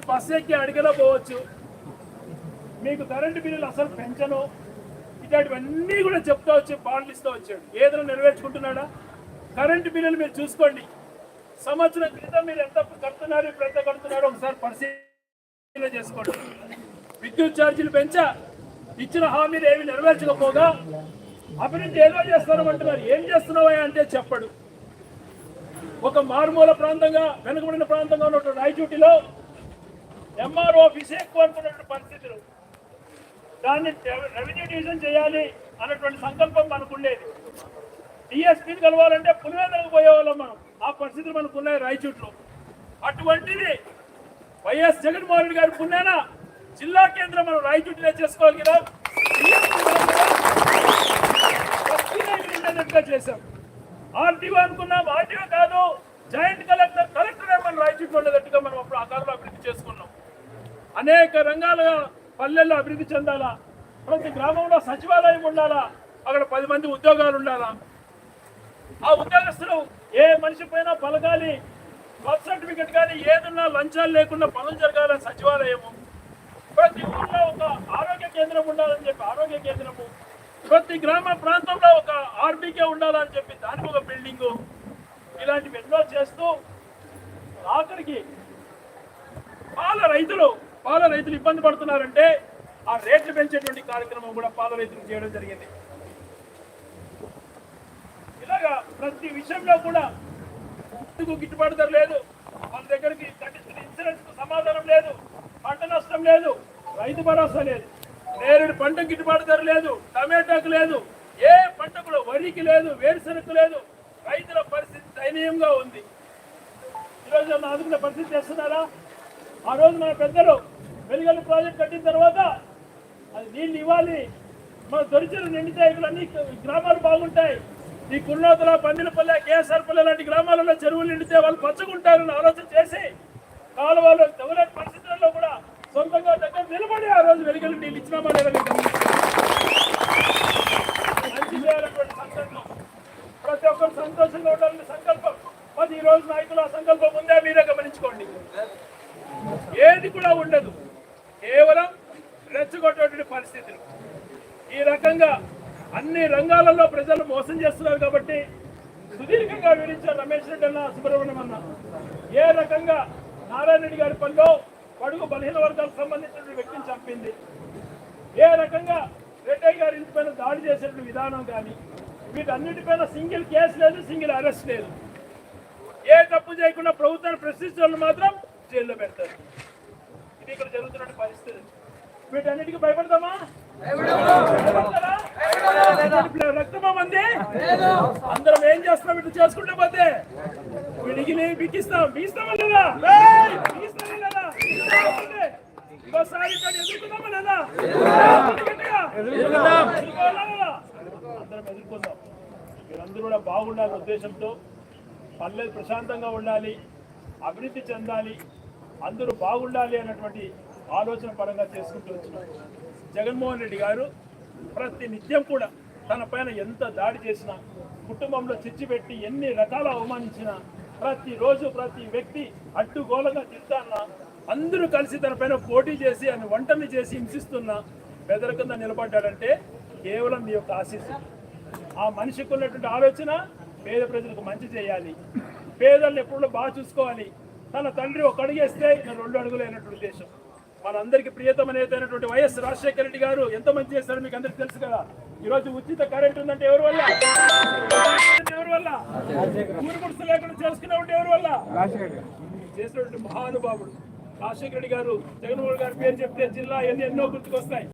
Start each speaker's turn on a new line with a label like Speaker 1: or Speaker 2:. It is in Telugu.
Speaker 1: మీరు బస్సు ఎక్కి అడిగలో పోవచ్చు. మీకు కరెంటు బిల్లులు అసలు పెంచను. ఇట్లాంటివన్నీ కూడా చెప్తా వచ్చి బాండ్లు ఇస్తూ వచ్చాడు. ఏదైనా నెరవేర్చుకుంటున్నాడా? కరెంటు బిల్లులు మీరు చూసుకోండి. సంవత్సరం క్రితం మీరు ఎంత కడుతున్నారు ఇప్పుడు ఎంత కడుతున్నారు ఒకసారి పరిశీలన చేసుకోండి. విద్యుత్ ఛార్జీలు పెంచా ఇచ్చిన హామీలు ఏమి నెరవేర్చకపోగా అభివృద్ధి ఏదో చేస్తామంటున్నారు ఏం చేస్తున్నావా అంటే చెప్పడు. ఒక మారుమూల ప్రాంతంగా వెనుకబడిన ప్రాంతంగా ఉన్నటువంటి రాయచూటిలో ఎంఆర్ఓ ఆఫీస్ అనుకున్నటువంటి పరిస్థితులు. దాన్ని రెవెన్యూ డివిజన్ చేయాలి అన్నటువంటి సంకల్పం మనకు ఉండేది. డిఎస్పీని కలవాలంటే పులివెందులకు పోయేవాళ్ళం మనం. ఆ పరిస్థితులు మనకు ఉన్నాయి రాయచూట్లో. అటువంటిది వైఎస్ జగన్మోహన్ రెడ్డి గారి పుణ్యాన జిల్లా కేంద్రం మనం రాయచూటిలో చేసుకోగలిగినాం చేశాం. ఆర్టీఓ అనుకున్నాం. ఆర్టీఓ కాదు జాయింట్ కలెక్టర్ కలెక్టరే మనం రాయచూట్లో ఉండేటట్టుగా మనం అప్పుడు ఆ కాలంలో అభివృద్ధి చేసుకున్నాం అనేక రంగాలుగా పల్లెల్లో అభివృద్ధి చెందాలా? ప్రతి గ్రామంలో సచివాలయం ఉండాలా? అక్కడ పది మంది ఉద్యోగాలు ఉండాలా? ఆ ఉద్యోగస్తులు ఏ మనిషి పైన పలకాలి బర్త్ సర్టిఫికెట్ కానీ ఏదన్నా లంచాలు లేకుండా పనులు జరగాల సచివాలయము. ప్రతి ఊర్లో ఒక ఆరోగ్య కేంద్రం ఉండాలని చెప్పి ఆరోగ్య కేంద్రము. ప్రతి గ్రామ ప్రాంతంలో ఒక ఆర్బీకే ఉండాలని చెప్పి దానికి ఒక బిల్డింగు. ఇలాంటివి ఎన్నో చేస్తూ ఆఖరికి వాళ్ళ రైతులు పాల రైతులు ఇబ్బంది పడుతున్నారంటే ఆ రేట్లు పెంచేటువంటి కార్యక్రమం కూడా పాల రైతులు చేయడం జరిగింది. ఇలాగా ప్రతి విషయంలో కూడా ఎందుకు గిట్టుబాటు ధర లేదు. వాళ్ళ దగ్గరికి కట్టించిన ఇన్సూరెన్స్ సమాధానం లేదు. పంట నష్టం లేదు. రైతు భరోసా లేదు. నేరుడు పంట గిట్టుబాటు ధర లేదు. టమాటాకు లేదు. ఏ పంట కూడా వరికి లేదు. వేరుశనగకు లేదు. రైతుల పరిస్థితి దయనీయంగా ఉంది. ఈరోజు ఏమన్నా ఆదుకునే పరిస్థితి చేస్తున్నారా? ఆ రోజు మన పెద్దలు వెలుగలు ప్రాజెక్ట్ కట్టిన తర్వాత అది నీళ్ళు ఇవ్వాలి. మన దొరిచిన నిండితే ఇక్కడ గ్రామాలు బాగుంటాయి. ఈ కుర్నోతల పందినపల్లె కేఎస్ఆర్పల్లె లాంటి గ్రామాలలో చెరువులు నిండితే వాళ్ళు పచ్చగుంటారని ఆలోచన చేసి కాలువలు తవ్వలేని పరిస్థితుల్లో కూడా సొంతంగా దగ్గర నిలబడి ఆ రోజు వెలుగలు నీళ్ళు ఇచ్చినామా లేదా మీకు మంచి చేయాలన్నటువంటి సంకల్పం ప్రతి ఒక్కరు సంతోషంగా ఉండాలనే సంకల్పం. మరి ఈ రోజు నాయకులు ఆ సంకల్పం ఉందే? మీరే గమనించుకోండి. ఏది కూడా ఉండదు. కేవలం రెచ్చగొట్టేటువంటి పరిస్థితులు. ఈ రకంగా అన్ని రంగాలలో ప్రజలు మోసం చేస్తున్నారు కాబట్టి సుదీర్ఘంగా వివరించారు రమేష్ రెడ్డి అన్న సుబ్రహ్మణ్యం అన్న. ఏ రకంగా నారాయణ రెడ్డి గారి పనిలో పడుగు బలహీన వర్గాలకు సంబంధించిన వ్యక్తిని చంపింది. ఏ రకంగా రెడ్డి గారి ఇంటిపైన దాడి చేసేటువంటి విధానం కానీ వీటన్నిటిపైన సింగిల్ కేసు లేదు సింగిల్ అరెస్ట్ లేదు. ఏ తప్పు చేయకుండా ప్రభుత్వాన్ని ప్రశ్నించే మాత్రం జైల్లో పెడతారు. ఇది ఇక్కడ జరుగుతున్న పరిస్థితి. వీటన్నిటికీ భయపడతామా? రక్తమా మంది అందరం ఏం చేస్తున్నాం? ఇటు చేసుకుంటే పోతే. విడిగిలి బిగిస్తాం బీస్తామా లేదా? ఏయ్! లేదా? ఇంకోసారి ఇక్కడ ఎదుర్కొందామా లేదా? అందరం ఎదుర్కొందాం. మీరందరూ కూడా బాగుండాలనే ఉద్దేశంతో పల్లె ప్రశాంతంగా ఉండాలి అభివృద్ధి చెందాలి. అందరూ బాగుండాలి అన్నటువంటి ఆలోచన పరంగా చేసుకుంటూ వచ్చినాం. జగన్మోహన్ రెడ్డి గారు ప్రతి నిత్యం కూడా తన పైన ఎంత దాడి చేసినా కుటుంబంలో చిచ్చిపెట్టి ఎన్ని రకాల అవమానించినా ప్రతిరోజు ప్రతి వ్యక్తి అడ్డుగోలుగా తింటాన్నా అందరూ కలిసి తన పైన పోటీ చేసి ఆయన వంటని చేసి హింసిస్తున్నా బెదరకుండా నిలబడ్డాడంటే కేవలం మీ యొక్క ఆశీస్సు. ఆ మనిషికి ఉన్నటువంటి ఆలోచన పేద ప్రజలకు మంచి చేయాలి. పేదలను ఎప్పుడు బాగా చూసుకోవాలి. తన తండ్రి ఒక అడుగేస్తే నేను రెండు అడుగులు అయినటువంటి దేశం మనందరికీ ప్రియతమ నేత అయినటువంటి వైఎస్ రాజశేఖర రెడ్డి గారు ఎంత మంచి చేస్తారో మీకు అందరికీ తెలుసు కదా. ఈరోజు ఉచిత కరెంట్ ఉందంటే ఎవరి వల్ల? ఎవరి వల్ల? ఊరు గుడిసె లేకుండా చేసుకునే ఉంటే ఎవరి వల్ల? చేసినటువంటి మహానుభావుడు రాజశేఖర రెడ్డి గారు జగన్మోహన్ గారి పేరు చెప్తే జిల్లా ఎన్ని ఎన్నో గుర్తుకొస్తాయి.